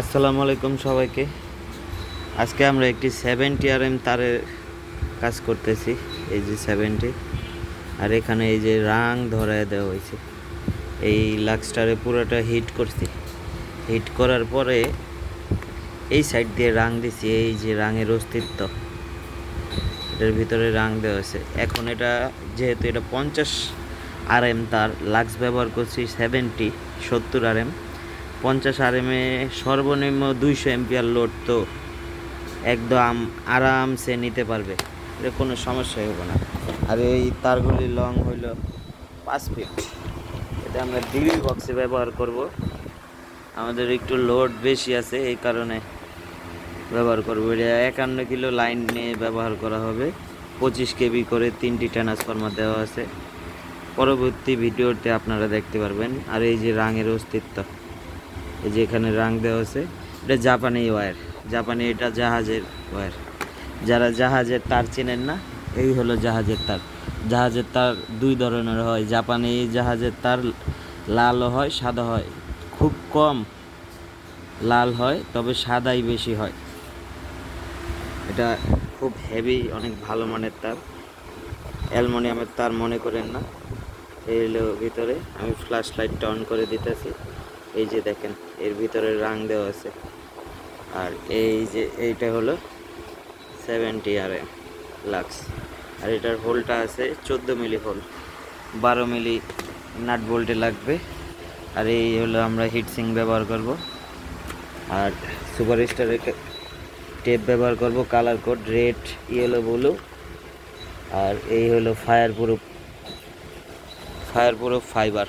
আসসালামু আলাইকুম সবাইকে। আজকে আমরা একটি সেভেন্টি আর এম তারের কাজ করতেছি, এই যে সেভেন্টি আর এখানে এই যে রাং ধরায় দেওয়া হয়েছে। এই লাক্সটারে পুরোটা হিট করছি। হিট করার পরে এই সাইড দিয়ে রাং দিছি, এই যে রাঙের অস্তিত্ব। এটার ভিতরে রাং দেওয়া হয়েছে। এখন এটা যেহেতু এটা পঞ্চাশ আর এম তার, লাক্স ব্যবহার করছি সেভেন্টি সত্তর আর এম পঞ্চাশ আর এম সর্বনিম্ন দুইশো এমপিআর লোড তো একদম আরামসে নিতে পারবে। এটা কোনো সমস্যাই হবে না। আর এই তারগুলি লং হইল পাঁচ ফিট এটা আমরা ডিবি বক্সে ব্যবহার করব। আমাদের একটু লোড বেশি আছে, এই কারণে ব্যবহার করব। এটা একান্ন কিলো লাইন নিয়ে ব্যবহার করা হবে। পঁচিশ কেবি করে তিনটি ট্রান্সফরমার দেওয়া আছে। পরবর্তী ভিডিওতে আপনারা দেখতে পারবেন। আর এই যে রাঙের অস্তিত্ব। এই যে এখানে রাং দেওয়া আছে এটা জাপানি ওয়্যার, জাপানি এটা জাহাজের ওয়্যার। যারা জাহাজের তার চেনেন না, এই হলো জাহাজের তার। জাহাজের তার দুই ধরনের হয়, জাপানি জাহাজের তার লালও হয়, সাদা হয়। খুব কম লাল হয়, তবে সাদাই বেশি হয়। এটা খুব হেভি অনেক ভালো মানের তার। অ্যালমোনিয়ামের তার মনে করেন না। এই হলো ভিতরে, আমি ফ্ল্যাশ লাইটটা অন করে দিতেছি। এই যে দেখেন, এর ভিতরে রাং দেওয়া আছে। আর এই যে এইটা হলো সেভেন্টি আর এম লাক্স আর এটার হোলটা আছে চোদ্দ মিলি হোল। বারো মিলি নাট বোল্টে লাগবে। আর এই হলো আমরা হিটসিং ব্যবহার করব। আর সুপার স্টারের টেপ ব্যবহার করব colour code red yellow blue আর এই হলো fire proof fire proof fibre